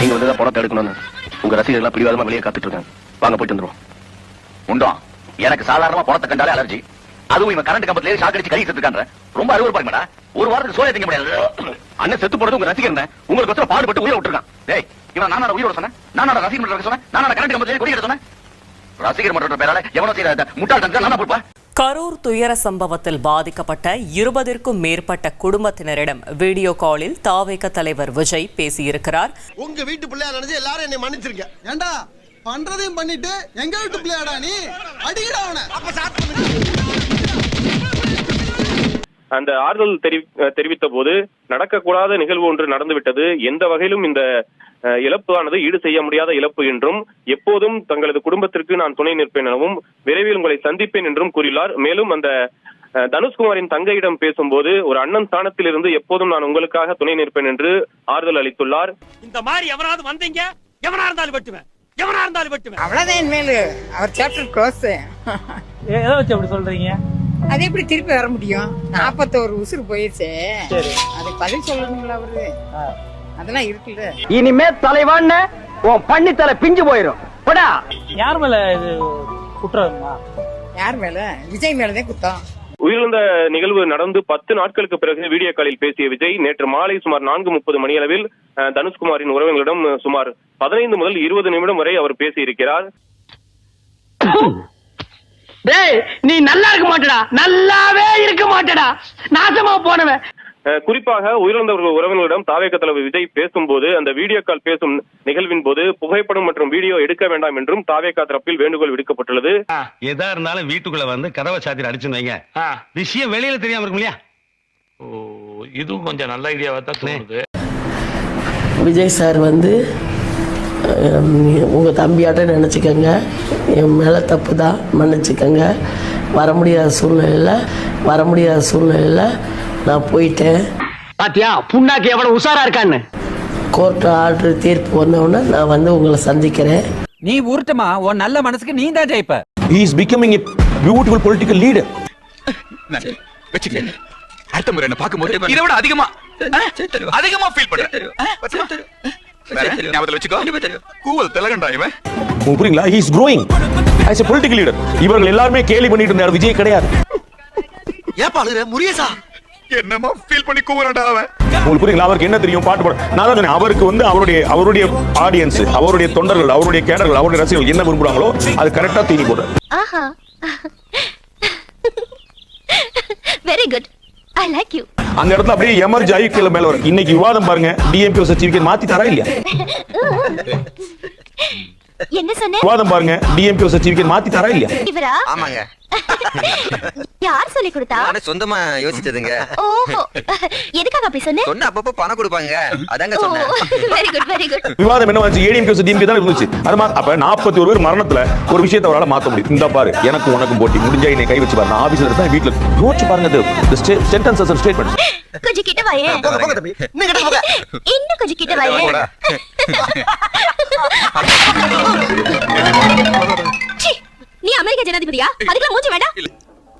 நீங்க வந்து தான் பணத்தை எடுக்கணும்னு உங்க ரசிகர்கள் பிடிவாதமா வெளியே காத்துட்டு இருக்காங்க வாங்க போயிட்டு வந்துருவோம். உண்டோம் எனக்கு சாதாரணமா பணத்தை கண்டாலே அலர்ஜி அதுவும் இவன் கரண்ட் கம்பத்துல ஷாக் அடிச்சு கை செத்துக்கான்ற ரொம்ப அருவருப்பா மேடா ஒரு வாரத்துக்கு சோழ திங்க முடியாது. அண்ணன் செத்து போறது உங்க ரசிகர் உங்களுக்கு ஒருத்தர் பாடுபட்டு உயிரை விட்டுருக்கான். டேய் இவன் நானாட உயிரோட சொன்னேன். நானாட ரசிகர் மன்ற சொன்னேன். நானாட கரண்ட் கம்பத்துல குடிக்கிற சொன்னேன். ரசிகர் மன்ற பேரால எவனோ செய்யற முட்டாள் தங்க நானா போடுப்பா கரூர் துயர சம்பவத்தில் பாதிக்கப்பட்ட இருபதிற்கும் மேற்பட்ட குடும்பத்தினரிடம் வீடியோ காலில் தாவேக தலைவர் விஜய் பேசியிருக்கிறார். உங்க வீட்டு பிள்ளையா நினைச்சு எல்லாரும் என்னை மன்னிச்சிருக்க ஏண்டா பண்றதையும் பண்ணிட்டு எங்க வீட்டு பிள்ளையாடா நீ? அடிக்கடா அவனை. அந்த ஆறுதல் தெரிவி- தெரிவித்த போது நடக்கக்கூடாத நிகழ்வு ஒன்று நடந்துவிட்டது. எந்த வகையிலும் இந்த அஹ், இழப்பானது ஈடு செய்ய முடியாத இழப்பு என்றும் எப்போதும் தங்களது குடும்பத்திற்கு நான் துணை நிற்பேன் எனவும் விரைவில் உங்களை சந்திப்பேன் என்றும் கூறியுள்ளார். மேலும் அந்த தனுஷ்குமாரின் தங்கையிடம் பேசும்போது ஒரு அண்ணன் ஸ்தானத்தில் இருந்து எப்போதும் நான் உங்களுக்காக துணை நிற்பேன் என்று ஆறுதல் அளித்துள்ளார். இந்த மாதிரி எவனாவது வந்தீங்க? எவனா இருந்தாலும் வெட்டுவேன். எவனா இருந்தாலும் வெட்டுவேன். அவ்வளவுதான் இனிமேல். அவர் சாப்டர் க்ளோஸ் எதை வச்சு அப்படி சொல்றீங்க. அது எப்படி திருப்பி வர முடியும்? நாற்பத்தோரு உசுறு போயிருச்சே. அதுக்கு பதில் சொல்லணும்ல அவரு. அதெல்லாம் இருக்குல்ல. இனிமே தலைவான்னு உன் பண்ணி தலை பிஞ்சு போயிரும். போடா. யார் மேல இது குற்றம்மா? யார் மேல? விஜய் மேலதான் குத்தம். உயிரிழந்த நிகழ்வு நடந்து பத்து நாட்களுக்கு பிறகு வீடியோ காலில் பேசிய விஜய் நேற்று மாலை சுமார் நான்கு முப்பது மணியளவில் அஹ், தனுஷ்குமாரின் உறவினர்களிடம் சுமார் பதினைந்து முதல் இருபது நிமிடம் வரை அவர் பேசியிருக்கிறார். டேய் நீ நல்லா இருக்க மாட்டடா. நல்லாவே இருக்க மாட்டடா. நாசமா போனவன். குறிப்பாக உயிரிழந்தவர்கள் உறவினர்களிடம் தாவேக தலைவர் விஜய் பேசும்போது அந்த வீடியோ கால் பேசும் நிகழ்வின் போது புகைப்படம் மற்றும் வீடியோ எடுக்க வேண்டாம் என்றும் தாவேகா தரப்பில் வேண்டுகோள் விடுக்கப்பட்டுள்ளது. எதா இருந்தாலும் வீட்டுக்குள்ள வந்து கதவை சாத்தி அடிச்சுன்னு வைங்க. விஷயம் வெளியில தெரியாம இருக்கும் இல்லையா? ஓ இதுவும் கொஞ்சம் நல்ல ஐடியாவா தான் தோணுது. விஜய் சார் வந்து உங்கள் தம்பியாட்ட நினச்சிக்கோங்க என் மேலே தப்பு தான் மன்னிச்சுக்கோங்க வர முடியாத சூழ்நிலையில் வர முடியாத சூழ்நிலையில் நான் போயிட்டேன் பாத்தியா புண்ணாக்கு எவ்வளவு உஷாரா இருக்கான்னு கோர்ட்டு ஆர்டர் தீர்ப்பு வந்தவுடனே நான் வந்து உங்களை சந்திக்கிறேன் நீ உருட்டுமா உன் நல்ல மனசுக்கு நீ தான் ஜெயிப்ப he is becoming a beautiful political leader வச்சுக்க அடுத்த முறை என்ன பார்க்கும்போது இதை விட அதிகமா அதிகமா ஃபீல் பண்றேன் ஞாபகத்துல வச்சுக்கோ. கூவல் திலகண்டா இவன் புரியுங்களா growing. As a political leader இவர்கள் எல்லாருமே கேலி பண்ணிட்டு இருந்தார். விஜய் கிடையாது. ஏப்பா அழுகுற? முரியசா என்னமா ஃபீல் பண்ணி கூவுறான்டா அவன். உங்களுக்கு புரியுங்களா? அவருக்கு என்ன தெரியும்? பாட்டு பாட. நான் தான் சொன்னேன் அவருக்கு வந்து அவருடைய அவருடைய ஆடியன்ஸ் அவருடைய தொண்டர்கள் அவருடைய கேடர்கள் அவருடைய ரசிகர்கள் என்ன விரும்புறாங்களோ அது கரெக்டா தீனி போடுறாரு. ஆஹா. Very good I like you அந்த இடத்துல அப்படியே எமர்ஜ் ஆகி கீழே மேல வரும். இன்னைக்கு விவாதம் பாருங்க. டிஎம்கே சர்டிபிகேட் மாத்தி தரா இல்லையா? என்ன சொன்ன? விவாதம் பாருங்க. டிஎம்கே சர்டிபிகேட் மாத்தி தரா இல்லையா? இவரா? ஆமாங்க. யார் சொல்லி கொடுத்தா? நானே சொந்தமா யோசிச்சதுங்க. ஓஹோ. எதுக்காக அப்படி சொன்ன? சொன்ன அப்பப்போ பணம் கொடுப்பாங்க. அதாங்க சொன்னேன். வெரி குட் வெரி குட் விவாதம் என்ன வந்துச்சு? ஏடிஎம்கே டிஎம்கே தான் இருந்துச்சு. அது மா- அப்ப நாற்பத்தி ஒரு பேர் மரணத்துல ஒரு விஷயத்தை அவரால் மாத்த முடியும். இந்த பாரு எனக்கு உனக்கும் போட்டி. முடிஞ்சா என்னை கை வச்சு பாரு. நான் ஆபீஸ்ல இருந்தா வீட்டுல யோசிச்சு பாருங்க சென்டென்சஸ் ஸ்டேட்மெண்ட் கொஞ்சம் கிட்ட வாயேன் போங்க போங்க தம்பி கிட்ட போங்க இன்னும் கொஞ்சம் கிட்ட வாயேன் சீ, நீ அமெரிக்க ஜனாதிபதியா அதுக்கெல்லாம் மூச்சு வேண்டாம்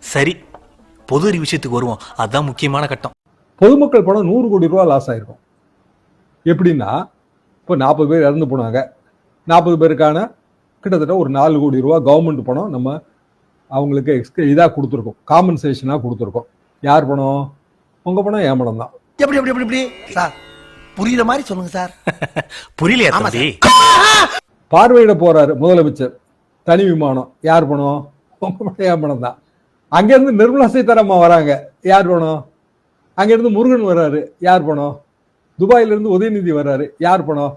சரி பொது அறிவு விஷயத்துக்கு வருவோம் அதான் முக்கியமான கட்டம் பொதுமக்கள் பணம் நூறு கோடி ரூபா லாஸ் ஆயிருக்கும் எப்படின்னா இப்போ நாற்பது பேர் இறந்து போனாங்க நாற்பது பேருக்கான கிட்டத்தட்ட ஒரு நாலு கோடி ரூபா கவர்மெண்ட் பணம் நம்ம அவங்களுக்கு எக்ஸ்க இதாக கொடுத்துருக்கோம் காம்பன்சேஷனாக கொடுத்துருக்கோம் யார் பணம் உங்கள் பணம் என் பணம் தான் எப்படி எப்படி எப்படி எப்படி? சார் புரியுற மாதிரி சொல்லுங்க சார். புரியலையா தம்பி? பார்வையிட போறாரு முதலமைச்சர். தனி விமானம். யார் பணம் உங்க பணம் என் பணம் தான் அங்கேருந்து நிர்மலா சீதாராமா வராங்க. யார் பணம் அங்கேருந்து முருகன் வர்றாரு. யார் பணம் துபாயில இருந்து உதயநிதி வர்றாரு. யார் பணம்.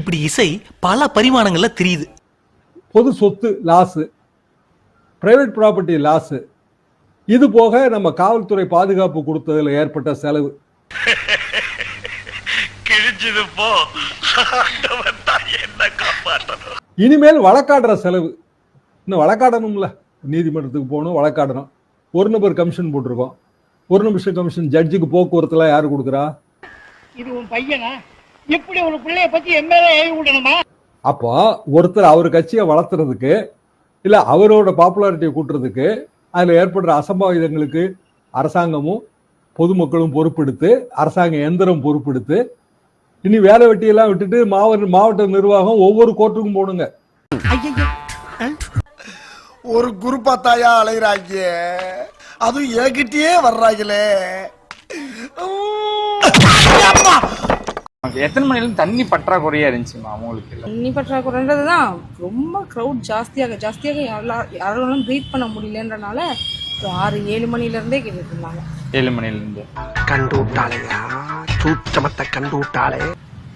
இப்படி இசை பல பரிமாணங்கள்ல தெரியுது. பொது சொத்து லாஸு. பிரைவேட் ப்ராப்பர்ட்டி லாஸு இது போக நம்ம காவல்துறை பாதுகாப்பு கொடுத்ததுல ஏற்பட்ட செலவு. இனிமேல் வழக்காடுற செலவு. இன்னும் வழக்காடணும்ல. நீதிமன்றத்துக்கு போகணும் வழக்காடணும். ஒரு நபர் கமிஷன் போட்டிருக்கோம். ஒரு நிமிஷம் கமிஷன் ஜட்ஜுக்கு போக்குவரத்துலாம் யார் கொடுக்குறா? இது உன் பையனா? இப்படி ஒரு பிள்ளைய பத்தி எம்எல்ஏ விடணுமா அப்போ ஒருத்தர் அவர் கட்சியை வளர்த்துறதுக்கு இல்லை அவரோட பாப்புலாரிட்டியை கூட்டுறதுக்கு அதில் ஏற்படுற அசம்பாவிதங்களுக்கு அரசாங்கமும் பொதுமக்களும் பொறுப்பெடுத்து அரசாங்க எந்திரம் பொறுப்பெடுத்து இனி வேலை வெட்டியெல்லாம் விட்டுட்டு மாவட்ட மாவட்ட நிர்வாகம் ஒவ்வொரு கோர்ட்டுக்கும் போடுங்க ஒரு குரூப்பா தாயா அலைகிறாங்க அதுவும் என்கிட்டயே வர்றாங்களே எத்தனை மணில இருந்து தண்ணி பற்றாக்குறையா இருந்துச்சுமா அவங்களுக்கு? தண்ணி பற்றாக்குறைன்றது தான் ரொம்ப க்ரௌட் ஜாஸ்தியாக ஜாஸ்தியாக யாரா யாராலும் ப்ரீத் பண்ண முடியலன்றனால ஒரு ஆறு ஏழு மணிலேருந்தே கேட்டுட்டு இருந்தாங்க ஏழு மணில இருந்து. கண்டு விட்டாளையா சூச்சமத்தை கண்டு விட்டாளே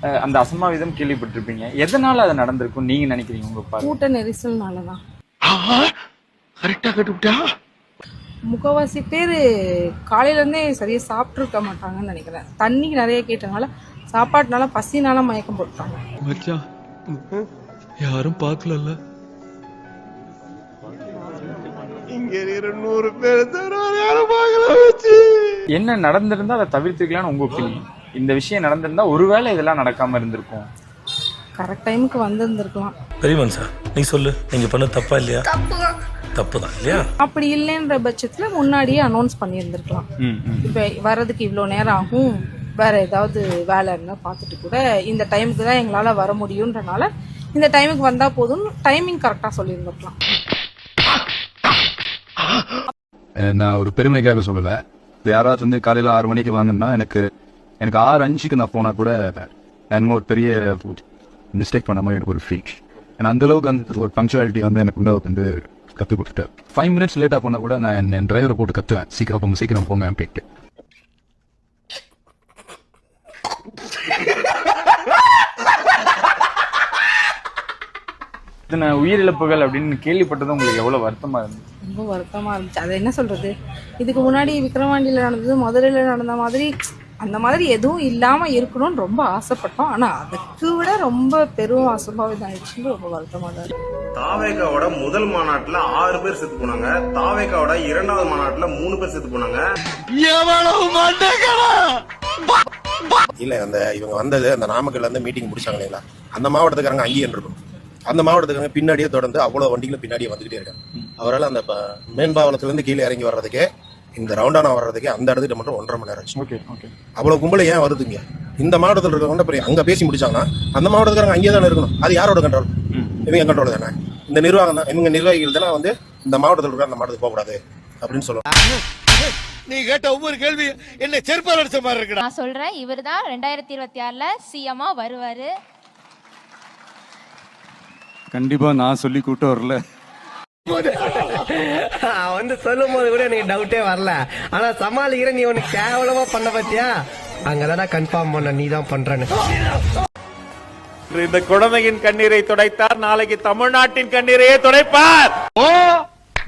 அஹ் அந்த அசம்பாவிதம் கேள்விப்பட்டிருப்பீங்க. எதனால அது நடந்திருக்கும் நீங்க நினைக்கிறீங்க உங்க கூட்ட நெரிசல்னால தான் கரெக்டா கட்டுவிட்டா முக்கால்வாசி பேர் காலையிலேருந்தே சரியாக சாப்பிட்ருக்க மாட்டாங்கன்னு நினைக்கிறேன். தண்ணி நிறைய கேட்டனால சாப்பாட்டுனால பசினால மயக்கம் போட்டாங்க மச்சான் யாரும் பார்க்கலல்ல. நூறு பேர் என்ன நடந்திருந்தா அதை தவிர்த்துக்கலாம்னு உங்க ஒப்பீனியன் இந்த விஷயம் நடந்திருந்தா ஒருவேளை இதெல்லாம் நடக்காம இருந்திருக்கும். கரெக்ட் டைமுக்கு வந்திருந்துருக்கலாம். பெரியவன் சார் நீ சொல்லு நீங்க பண்ண தப்பா இல்லையா? தப்பு. தான் இல்லையா? அப்படி இல்லைன்ற பட்சத்தில் முன்னாடியே அனௌன்ஸ் பண்ணியிருந்திருக்கலாம். இப்போ வர்றதுக்கு இவ்வளோ நேரம் ஆகும். வேறு ஏதாவது வேலை இருந்தால் பார்த்துட்டு கூட இந்த டைமுக்கு தான் எங்களால் வர முடியுன்றனால இந்த டைமுக்கு வந்தால் போதும். டைமிங் கரெக்டாக சொல்லியிருந்திருக்கலாம். நான் ஒரு பெருமைக்காக சொல்லல. யாராவது வந்து காலையில ஆறு மணிக்கு வாங்கன்னா எனக்கு எனக்கு ஆறு அஞ்சுக்கு நான் போனா கூட நான் ஒரு பெரிய மிஸ்டேக் பண்ணாம எனக்கு ஒரு ஃபீல் ஏன்னா அந்த அளவுக்கு அந்த ஒரு பங்க்சுவாலிட்டி வந்து எனக்கு உள்ள வந்து கற்றுக் கொடுத்துட்டேன் ஃபைவ் மினிட்ஸ் லேட்டாக போனா கூட நான் என் டிரைவரை போட்டு கத்துவேன். சீக்கிரம் போங்க சீக்கிரம் போங்க அப்படின்ட்டு இத்தனை உயிரிழப்புகள் அப்படின்னு கேள்விப்பட்டது உங்களுக்கு எவ்வளவு வருத்தமா இருந்துச்சு ரொம்ப வருத்தமாக இருந்துச்சு. அதை என்ன சொல்கிறது இதுக்கு முன்னாடி விக்ரவாண்டியில் நடந்தது மதுரையில் நடந்த மாதிரி அந்த மாதிரி எதுவும் இல்லாமல் இருக்கணும்னு ரொம்ப ஆசைப்பட்டோம். ஆனால் அதுக்கு விட ரொம்ப பெரும் அசம்பாவிதம் ஆயிடுச்சுன்னு ரொம்ப வருத்தமாக தான் தாவேகாவோட முதல் மாநாட்டுல ஆறு பேர் செத்து போனாங்க. தாவேகாவோட இரண்டாவது மாநாட்டுல மூணு பேர் செத்து போனாங்க. இல்ல அந்த இவங்க வந்தது அந்த நாமக்கல்ல இருந்து மீட்டிங் முடிச்சாங்க இல்லைங்களா? அந்த மாவட்டத்துக்காரங்க அங்கேயே இருக்கும் அந்த மாவட்டத்துக்காரங்க பின்னாடியே தொடர்ந்து அவ்வளவு வண்டிகளும் பின்னாடியே வந்துகிட்டே இருக்காங்க. அவரால் அந்த மேம்பாவனத்துல இருந்து கீழே இறங்கி வர்றதுக்கே இந்த ரவுண்டானா வர்றதுக்கே அந்த இடத்துக்கு மட்டும் ஒன்றரை மணி நேரம் ஆச்சு. Okay okay. அவ்வளவு கும்பல ஏன் வருதுங்க? இந்த மாவட்டத்தில் இருக்கவங்க பெரிய அங்க பேசி முடிச்சாங்கன்னா அந்த மாவட்டத்துக்காரங்க அங்கேயே தானே இருக்கணும். அது யாரோட கண்ட்ரோல் இவங்க கண்ட்ரோல் தானே? இந்த நிர்வாகம் தான். இவங்க நிர்வாகிகள் தானே வந்து இந்த மாவட்டத்தில் இருக்கிற அந்த மாவட்டத்துக்கு போகக்கூடாது அப்படின்னு சொல்லுவாங்க. நீ கேட்ட ஒவ்வொரு கேள்வி என்ன செருப்பால் அடிச்ச மாதிரி இருக்குடா. நான் சொல்றேன் இவர் தான் ரெண்டாயிரத்தி இருபத்தி ஆறுல சிஎம்மா வருவாரு. கண்டிப்பா நான் சொல்லி கூட்ட வரல. வந்து சொல்லும் போது கூட எனக்கு டவுட்டே வரல. ஆனா சமாளிக்கிற நீ ஒன்னு கேவலமா பண்ண பத்தியா? அங்கதான் கன்ஃபார்ம் பண்ண நீ தான் பண்றேன்னு இந்த குழந்தையின் கண்ணீரை துடைத்தார் நாளைக்கு தமிழ்நாட்டின் கண்ணீரையே துடைப்பார். ஓ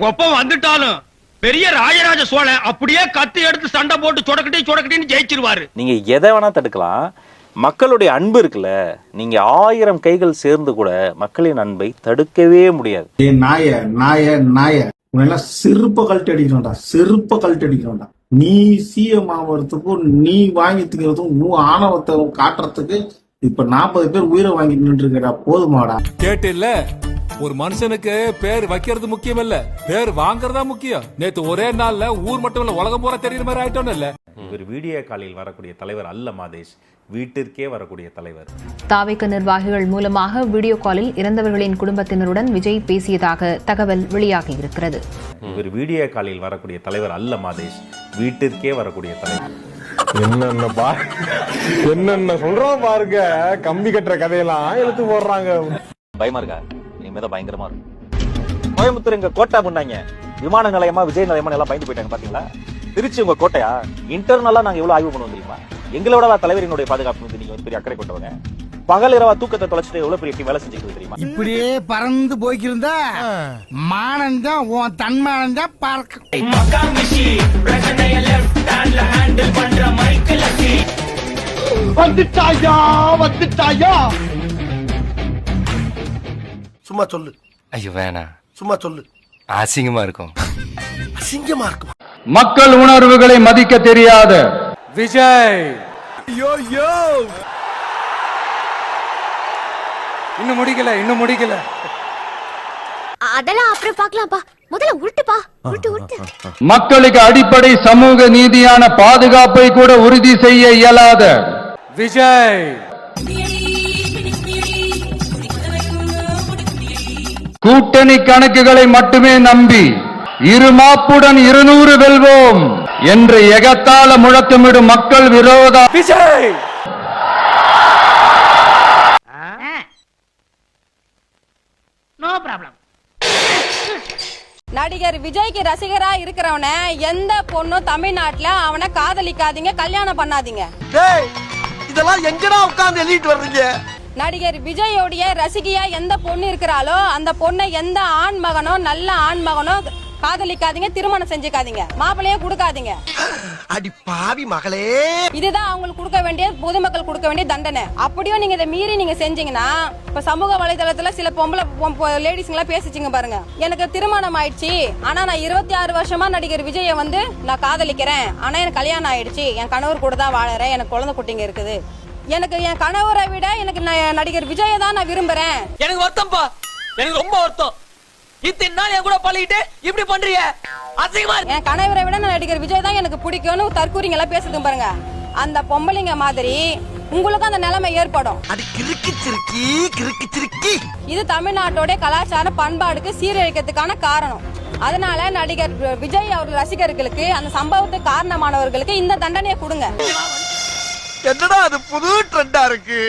ஒப்ப வந்துட்டாலும் பெரிய ராஜராஜ சோழன் அப்படியே கத்தி எடுத்து சண்டை போட்டு சொடக்கட்டி சொடக்கட்டின்னு ஜெயிச்சிருவாரு. நீங்க எதை வேணா தடுக்கலாம். மக்களுடைய அன்பு இருக்குல்ல நீங்க ஆயிரம் கைகள் சேர்ந்து கூட மக்களின் அன்பை தடுக்கவே முடியாது. நாய நாய நாய. உன்னெல்லாம் செருப்ப கழட்டி அடிக்கிறோம்டா செருப்ப கழட்டி அடிக்கிறோம்டா நீ சிஎம் ஆகிறதுக்கும் நீ வாங்கி திங்கிறதுக்கும் உன் ஆணவத்தை காட்டுறதுக்கு இப்ப நாற்பது பேர் உயிரை வாங்கிட்டு நின்று இருக்கடா போதுமாடா. கேட்டு இல்ல ஒரு மனுஷனுக்கு பேர் வைக்கிறது முக்கியம் இல்ல பேர் வாங்குறதா முக்கியம். நேத்து ஒரே நாள்ல ஊர் மட்டும் இல்ல உலகம் பூரா தெரியுற மாதிரி ஆயிட்டோம் இல்ல. இவர் வீடியோ காலில் வரக்கூடிய தலைவர் அல்ல மாதேஷ். வீட்டிற்கே வரக்கூடிய தலைவர். தாவைக்க நிர்வாகிகள் மூலமாக வீடியோ காலில் இறந்தவர்களின் குடும்பத்தினருடன் விஜய் பேசியதாக தகவல் வெளியாகி இருக்கிறது. இவர் வீடியோ காலில் வரக்கூடிய தலைவர் அல்ல மாதேஷ். வீட்டிற்கே வரக்கூடிய தலைவர். என்னென்ன பா என்னென்ன சொல்றோம் பாருங்க. கம்பி கட்டுற கதையெல்லாம் எடுத்து போடுறாங்க. பயமா இருக்கா? இனிமேதான் பயங்கரமா இருக்கும். கோயம்புத்தூர் எங்க கோட்டை பண்ணாங்க விமான நிலையமா விஜய் நிலையமா எல்லாம் பயந்து போயிட்டாங்க பாத்தீங்களா? திருச்சி உங்க கோட்டையா? இன்டர்னலா நாங்க எவ்வளவு ஆய்வு பண்ணுவோம் தெரியுமா? எங்களோட தலைவரினுடைய பாதுகாப்பு வந்து நீங்க பெரிய அக்கறை கொண்டவங்க. பகல் இரவா தூக்கத்தை தொலைச்சிட்டு எவ்வளவு பெரிய வேலை செஞ்சுக்கிறது தெரியுமா? இப்படியே பறந்து போய்க்கிருந்தா மானம் தான் உன் தன்மானம் தான் பார்க்க வந்துட்டாயா வந்துட்டாயா? சும்மா சொல்லு. ஐயோ வேணாம் சும்மா சொல்லு. அசிங்கமா இருக்கும். அசிங்கமா இருக்கும். மக்கள் உணர்வுகளை மதிக்க தெரியாத விஜய். ஐயோ யோ இன்னும் முடிக்கல இன்னும் முடிக்கல. அதெல்லாம் அப்புறம் பார்க்கலாம்ப்பா. முதல்ல உருட்டுப்பா. உருட்டு உருட்டு. மக்களுக்கு அடிப்படை சமூக நீதியான பாதுகாப்பை கூட உறுதி செய்ய இயலாத விஜய். கூட்டணி கணக்குகளை மட்டுமே நம்பி இருமாப்புடன் இருநூறு வெல்வோம் என்று எகத்தால முழக்கமிடும் மக்கள் விரோத விஜய் நோ ப்ராப்ளம் நடிகர் விஜய்க்கு ரசிகரா இருக்கிறவன எந்த பொண்ணும் தமிழ்நாட்டுல அவனை காதலிக்காதீங்க கல்யாணம் பண்ணாதீங்க. இதெல்லாம் எங்கடா உட்கார்ந்து எழுதிட்டு வர்றீங்க? நடிகர் விஜயோடைய ரசிகையா எந்த பொண்ணு இருக்கிறாளோ அந்த பொண்ணை எந்த ஆண் மகனோ நல்ல ஆண் மகனோ காதலிக்காதீங்க திருமணம் செஞ்சுக்காதீங்க. மாப்பிள்ளையே கொடுக்காதீங்க. அடி பாவி மகளே. இதுதான் அவங்களுக்கு கொடுக்க வேண்டிய பொதுமக்கள் கொடுக்க வேண்டிய தண்டனை. அப்படியும் நீங்க இதை மீறி நீங்க செஞ்சீங்கன்னா இப்ப சமூக வலைதளத்துல சில பொம்பளை லேடிஸ்ங்களா பேசிச்சிங்க பாருங்க. எனக்கு திருமணம் ஆயிடுச்சு. ஆனா நான் இருபத்தி ஆறு வருஷமா நடிகர் விஜயை வந்து நான் காதலிக்கிறேன். ஆனா எனக்கு கல்யாணம் ஆயிடுச்சு. என் கணவர் கூட தான் வாழறேன். எனக்கு குழந்தை குட்டிங்க இருக்குது. எனக்கு என் கணவரை விட எனக்கு நடிகர் விஜயை தான் நான் விரும்புறேன். எனக்கு வருத்தம்ப்பா எனக்கு ரொம்ப வருத்தம். இத்தனை நாள் என் கூட பழகிட்டு இப்படி பண்றீங்க அசிங்கமா என் கணவரை விட நான் நடிகர் விஜய் தான் எனக்கு பிடிக்கும்னு தற்கூரிங்க எல்லாம் பேசுதுங்க பாருங்க. அந்த பொம்பளைங்க மாதிரி உங்களுக்கும் அந்த நிலைமை ஏற்படும். அடி கிறுக்கு சிறுக்கி கிறுக்கு சிறுக்கி. இது தமிழ்நாட்டோட கலாச்சார பண்பாடுக்கு சீரழிக்கிறதுக்கான காரணம். அதனால நடிகர் விஜய் அவர்கள் ரசிகர்களுக்கு அந்த சம்பவத்துக்கு காரணமானவர்களுக்கு இந்த தண்டனையை கொடுங்க. என்னடா அது புது ட்ரெண்டா இருக்கு?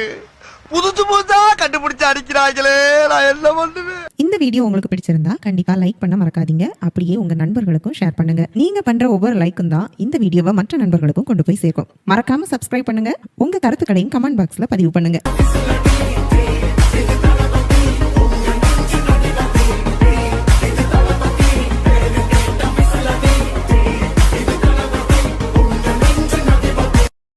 புதுசு புதுசா கண்டுபிடிச்சு அடிக்கிறாங்களே நான் என்ன பண்ணுவேன்? இந்த வீடியோ உங்களுக்கு பிடிச்சிருந்தா கண்டிப்பா லைக் பண்ண மறக்காதீங்க. அப்படியே உங்க நண்பர்களுக்கும் ஷேர் பண்ணுங்க. நீங்க பண்ற ஒவ்வொரு லைக்கும் தான் இந்த வீடியோவை மற்ற நண்பர்களுக்கும் கொண்டு போய் சேர்க்கும். மறக்காம சப்ஸ்கிரைப் பண்ணுங்க. உங்க கருத்துக்களையும் கமெண்ட் பாக்ஸ்ல பதிவு பண்ணுங்க.